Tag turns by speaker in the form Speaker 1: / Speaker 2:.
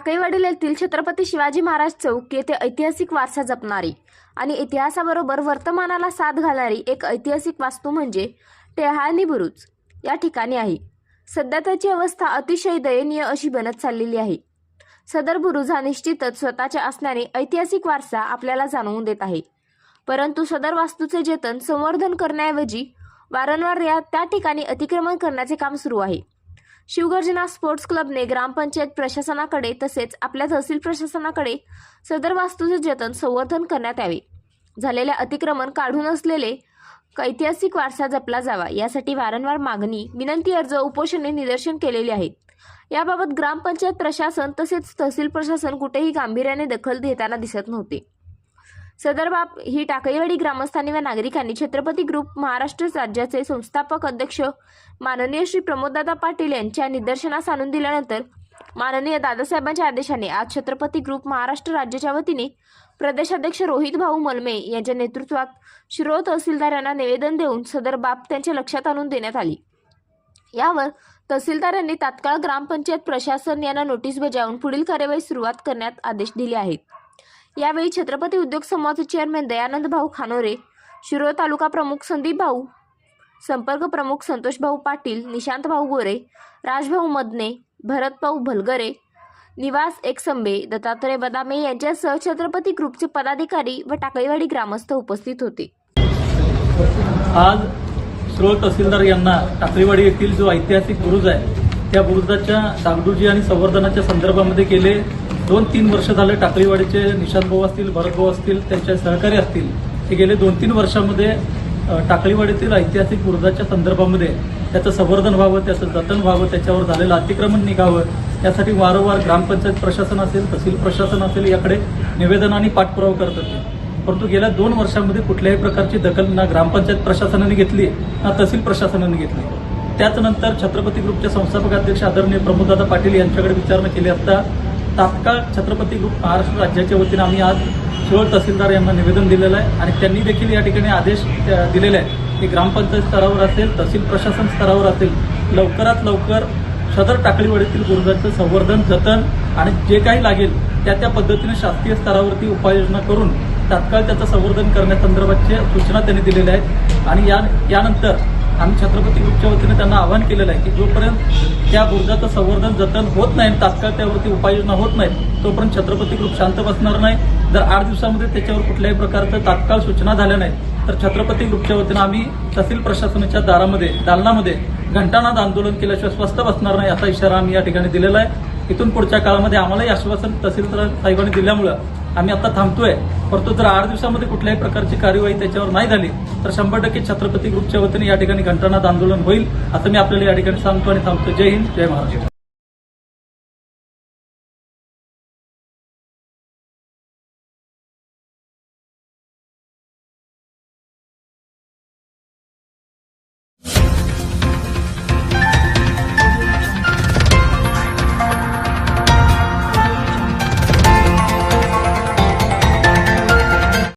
Speaker 1: टाकळीवाडी येथील छत्रपती शिवाजी महाराज चौक येथे ऐतिहासिक वारसा जपणारी आणि इतिहासाबरोबर वर्तमानाला साथ घालणारी एक ऐतिहासिक वास्तू म्हणजे टेहाळणी बुरुज या ठिकाणी आहे. सध्या त्याची अवस्था अतिशय दयनीय अशी बनत चाललेली आहे. सदर बुरुज हा निश्चितच स्वतःच्या असणारे ऐतिहासिक वारसा आपल्याला जाणवून देत आहे. परंतु सदर वास्तूचे जतन संवर्धन करण्याऐवजी वारंवार या त्या ठिकाणी अतिक्रमण करण्याचे काम सुरू आहे. शिवगर्जना स्पोर्ट्स क्लबने ग्रामपंचायत प्रशासनाकडे तसेच आपल्या तहसील प्रशासनाकडे सदर वास्तूचे जतन संवर्धन करण्यात यावे. झालेल्या अतिक्रमण काढून असलेले ऐतिहासिक वारसा जपला जावा यासाठी वारंवार मागणी विनंती अर्ज उपोषणे निदर्शन केलेली आहेत. याबाबत ग्रामपंचायत प्रशासन तसेच तहसील प्रशासन कुठेही गांभीर्याने दखल घेताना दिसत नव्हते. सदर बाब ही टाकळीवाडी ग्रामस्थांनी व नागरिकांनी छत्रपती ग्रुप महाराष्ट्र राज्याचे संस्थापक अध्यक्ष माननीय श्री प्रमोददादा पाटील यांच्या निदर्शनास आणून दिल्यानंतर माननीय दादासाहेबांच्या आदेशाने आज छत्रपती ग्रुप महाराष्ट्र राज्याच्या वतीने प्रदेशाध्यक्ष रोहित भाऊ मलमे यांच्या नेतृत्वात शिरोळ तहसीलदार यांना निवेदन देऊन सदर बाब त्यांच्या लक्षात आणून देण्यात आली. यावर तहसीलदारांनी तात्काळ ग्रामपंचायत प्रशासन यांना नोटीस बजावून पुढील कार्यवाही सुरुवात करण्यात आदेश दिले आहेत. यावेळी छत्रपती उद्योग समूहाचे चेअरमॅन दयानंद भाऊ खानोरे शिरोळ तालुका प्रमुख संदीप भाऊ संपर्क प्रमुख संतोष भाऊ पाटील निशांत भाऊ गोरे राजभाऊ मदने भरत भाऊ भलगरे निवास एकसंबे दत्तात्रय बदामे यांच्यासह छत्रपती ग्रुपचे पदाधिकारी व टाकळीवाडी ग्रामस्थ उपस्थित होते.
Speaker 2: आज श्रोत तहसीलदार यांना टाकळीवाडी येथील जो ऐतिहासिक बुरुज आहे त्या बुरुजाच्या डागडुजी आणि संवर्धनाच्या संदर्भामध्ये गेले दोन तीन वर्ष झाले टाकळीवाडीचे निशांत भाऊ असतील भरत भाऊ असतील त्यांचे सहकारी असतील ते गेले दोन तीन वर्षामध्ये टाकळीवाडीतील ऐतिहासिक बुरुजाच्या संदर्भामध्ये. त्याचं संवर्धन व्हावं त्याचं जतन व्हावं त्याच्यावर झालेलं अतिक्रमण निघावं यासाठी वारंवार ग्रामपंचायत प्रशासन असेल तहसील प्रशासन असेल याकडे निवेदन आणि पाठपुरावा करत होते. परंतु गेल्या दोन वर्षामध्ये कुठल्याही प्रकारची दखल ना ग्रामपंचायत प्रशासनाने घेतली ना तहसील प्रशासनाने घेतली त्याचनंतर छत्रपती ग्रुपचे संस्थापक अध्यक्ष आदरणीय प्रमोददादा पाटील यांच्याकडे विचारणा केली असता तात्काळ छत्रपती ग्रुप महाराष्ट्र राज्याच्या वतीनं आम्ही आज शिरोळ तहसीलदार यांना निवेदन दिलेलं आहे आणि त्यांनी देखील या ठिकाणी आदेश दिलेले आहे की ग्रामपंचायत स्तरावर असेल तहसील प्रशासन स्तरावर असेल लवकरात लवकर सदर टाकळीवाडीतील गुरुजांचं संवर्धन जतन आणि जे काही लागेल त्या त्या पद्धतीने शासकीय स्तरावरती उपाययोजना करून तात्काळ त्याचं संवर्धन करण्यासंदर्भाच्या सूचना त्यांनी दिलेल्या आहेत. आणि या यानंतर आम्ही छत्रपती ग्रुपच्या वतीने त्यांना आवाहन केलेलं आहे की जोपर्यंत त्या बुर्जाचं संवर्धन जतन होत नाही आणि तात्काळ त्यावरती उपाययोजना होत नाही तोपर्यंत छत्रपती ग्रुप शांत बसणार नाही. जर आठ दिवसामध्ये त्याच्यावर कुठल्याही प्रकारचं तात्काळ सूचना झाल्या नाहीत तर छत्रपती ग्रुपच्या वतीनं आम्ही तहसील प्रशासनाच्या दारामध्ये दालनामध्ये घंटानाद आंदोलन केल्याशिवाय स्वस्त बसणार नाही असा इशारा आम्ही या ठिकाणी दिलेला आहे. इथून पुढच्या काळामध्ये आम्हालाही आश्वासन तहसीलदार साहेबांनी दिल्यामुळं आम्ही आता थांबतोय. परंतु जर आठ दिवसामध्ये कुठल्याही प्रकारची कार्यवाही त्याच्यावर नाही झाली तर शंभर टक्के छत्रपती ग्रुपच्या वतीने या ठिकाणी घंटानाद आंदोलन होईल असं मी आपल्याला या ठिकाणी सांगतो आणि थांबतो जय हिंद जय महाराष्ट्र.